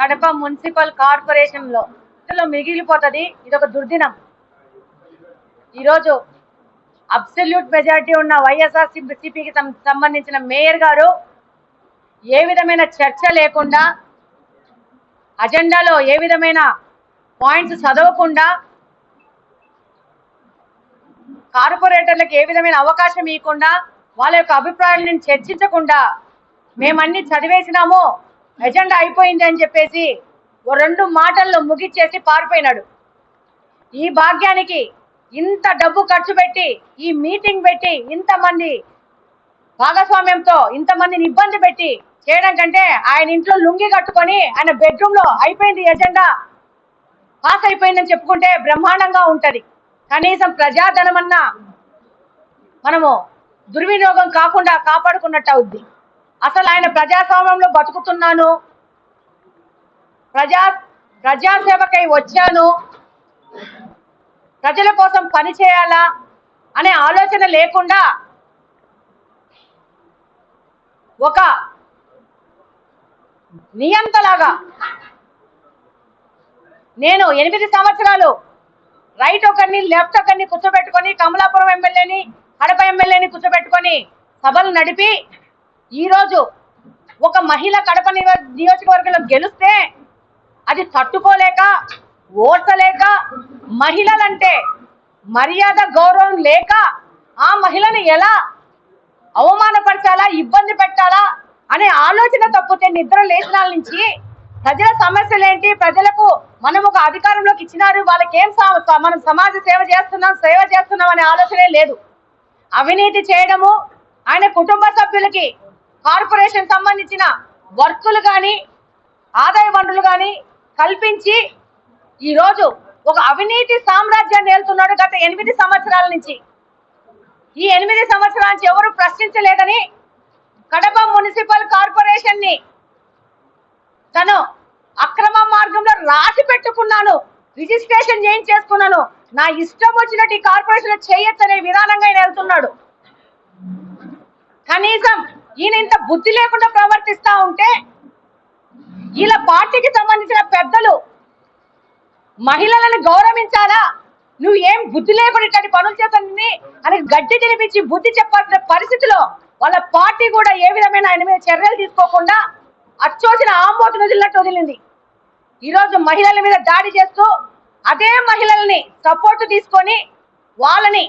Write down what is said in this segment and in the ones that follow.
Kadapa municipal కార్పొరేషన్లో ఇందులో మిగిలిపోతుంది ఇది ఒక దుర్దినం. ఈరోజు అబ్సల్యూట్ మెజారిటీ ఉన్న వైఎస్ఆర్ సిపికి సంబంధించిన మేయర్ గారు ఏ విధమైన చర్చ లేకుండా అజెండాలో ఏ విధమైన పాయింట్స్ చదవకుండా కార్పొరేటర్లకు ఏ విధమైన అవకాశం ఇవ్వకుండా వాళ్ళ యొక్క అభిప్రాయాలను చర్చించకుండా మేమన్నీ చదివేసినాము ఎజెండా అయిపోయింది అని చెప్పేసి ఓ రెండు మాటల్లో ముగిచ్చేసి పారిపోయినాడు. ఈ భాగ్యానికి ఇంత డబ్బు ఖర్చు పెట్టి ఈ మీటింగ్ పెట్టి ఇంతమంది భాగస్వామ్యంతో ఇంతమందిని ఇబ్బంది పెట్టి చేయడం కంటే ఆయన ఇంట్లో లుంగి కట్టుకొని ఆయన బెడ్రూమ్లో అయిపోయింది ఎజెండా. పాస్ అయిపోయిందని చెప్పుకుంటే బ్రహ్మాండంగా ఉంటది. కనీసం ప్రజాధనమన్నా మనము దుర్వినియోగం కాకుండా కాపాడుకున్నట్టు అవుద్ది. అసలు ఆయన ప్రజాస్వామ్యంలో బతుకుతున్నాను. ప్రజా ప్రజాసేవకై వచ్చాను. ప్రజల కోసం పని చేయాలా అనే ఆలోచన లేకుండా ఒక నియంతలాగా నేను ఎనిమిది సంవత్సరాలు రైట్ ఒకరిని లెఫ్ట్ ఒకరిని కూర్చోబెట్టుకొని కమలాపురం ఎమ్మెల్యేని కడప ఎమ్మెల్యేని కూర్చోబెట్టుకొని సభలు నడిపి ఈరోజు ఒక మహిళ కడప నియో- నియోజకవర్గంలో గెలిస్తే అది తట్టుకోలేక ఓర్చలేక మహిళలంటే మర్యాద గౌరవం లేక ఆ మహిళను ఎలా అవమానపరచాలా ఇబ్బంది పెట్టాలా అనే ఆలోచన తప్పితే నిద్ర లేచినాల నుంచి ప్రజల సమస్యలు ఏంటి ప్రజలకు మనం ఒక అధికారంలోకి ఇచ్చినారు వాళ్ళకి ఏం సా- మనం సమాజ సేవ చేస్తున్నాం సేవ చేస్తున్నాం అనే ఆలోచనే లేదు. అవినీతి చేయడము ఆయన కుటుంబ సభ్యులకి కార్పొరేషన్ సంబంధించిన వర్కులు కానీ ఆదాయ వనరులు కానీ కల్పించి ఈరోజు ఒక అవినీతి సామ్రాజ్యాన్ని వెళ్తున్నాడు గత ఎనిమిది సంవత్సరాల నుంచి. ఈ ఎనిమిది సంవత్సరాల నుంచి ఎవరు ప్రశ్నించలేదని కడప మున్సిపల్ కార్పొరేషన్ని తను అక్రమ మార్గంలో రాసి పెట్టుకున్నాను రిజిస్ట్రేషన్ చేయించేసుకున్నాను. నా ఇష్టం వచ్చినట్టు ఈ కార్పొరేషన్ చేయొచ్చనే విధానంగా ఆయన వెళ్తున్నాడు కనీసం ఈయన ఇంత బుద్ధి లేకుండా ప్రవర్తిస్తా ఉంటే ఇలా పార్టీకి సంబంధించిన పెద్దలు మహిళలను గౌరవించాలా? నువ్వు ఏం బుద్ధి లేకుండా ఇట్లాంటి పనులు చేస్తానని అని గడ్డి తినిపించి బుద్ధి చెప్పాల్సిన పరిస్థితిలో వాళ్ళ పార్టీ కూడా ఏ విధమైన ఆయన మీద చర్యలు తీసుకోకుండా అచ్చోసిన ఆంబోతు వదిలినట్టు వదిలింది. ఈరోజు మహిళల మీద దాడి చేస్తూ అదే మహిళల్ని సపోర్ట్ తీసుకొని వాళ్ళని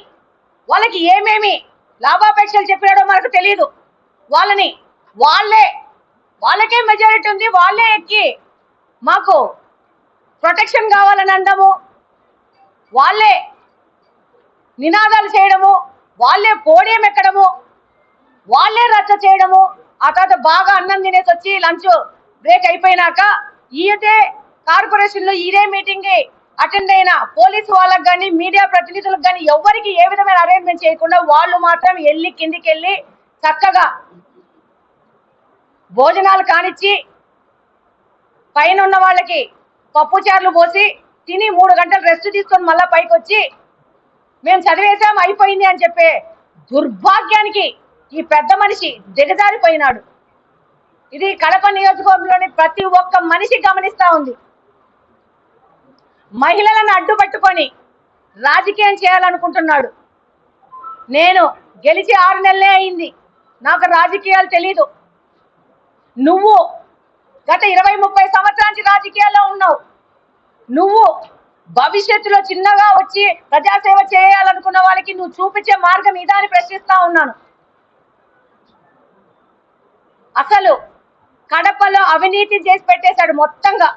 వాళ్ళకి ఏమేమి లాభాపేక్షలు చెప్పినాడో మనకు తెలియదు. వాళ్ళని వాళ్ళే వాళ్ళకే మెజారిటీ ఉంది వాళ్ళే ఎక్కి మాకు ప్రొటెక్షన్ కావాలని అనడము వాళ్ళే నినాదాలు చేయడము వాళ్ళే పోడియం ఎక్కడము వాళ్ళే రచ్చ చేయడము. ఆ తర్వాత బాగా అన్నం తినేసి వచ్చి లంచ్ బ్రేక్ అయిపోయినాక ఈయతే కార్పొరేషన్లో ఇదే మీటింగ్ అటెండ్ అయిన పోలీసు వాళ్ళకి కానీ మీడియా ప్రతినిధులకు కానీ ఎవరికి ఏ విధమైన అరేంజ్మెంట్ చేయకుండా వాళ్ళు మాత్రం వెళ్ళి కిందికి వెళ్ళి చక్కగా భోజనాలు కానిచ్చి పైన ఉన్న వాళ్ళకి పప్పు చారులు పోసి తిని మూడు గంటలు రెస్ట్ తీసుకొని మళ్ళా పైకి వచ్చి మేము చదివేశాం అయిపోయింది అని చెప్పే దుర్భాగ్యానికి ఈ పెద్ద మనిషి దిగజారిపోయినాడు. ఇది కడప నియోజకవర్గంలోని ప్రతి ఒక్క మనిషి గమనిస్తా ఉంది. మహిళలను అడ్డుపట్టుకొని రాజకీయం చేయాలనుకుంటున్నాడు. నేను గెలిచి ఆరు నెలలే అయింది. నాకు రాజకీయాలు తెలీదు. నువ్వు గత ఇరవై ముప్పై సంవత్సరానికి రాజకీయాల్లో ఉన్నావు. నువ్వు భవిష్యత్తులో చిన్నగా వచ్చి ప్రజాసేవ చేయాలనుకున్న వాళ్ళకి నువ్వు చూపించే మార్గం ఇదా అని ప్రశ్నిస్తా ఉన్నాను. అసలు కడపలో అవినీతి చేసి పెట్టేశాడు మొత్తంగా.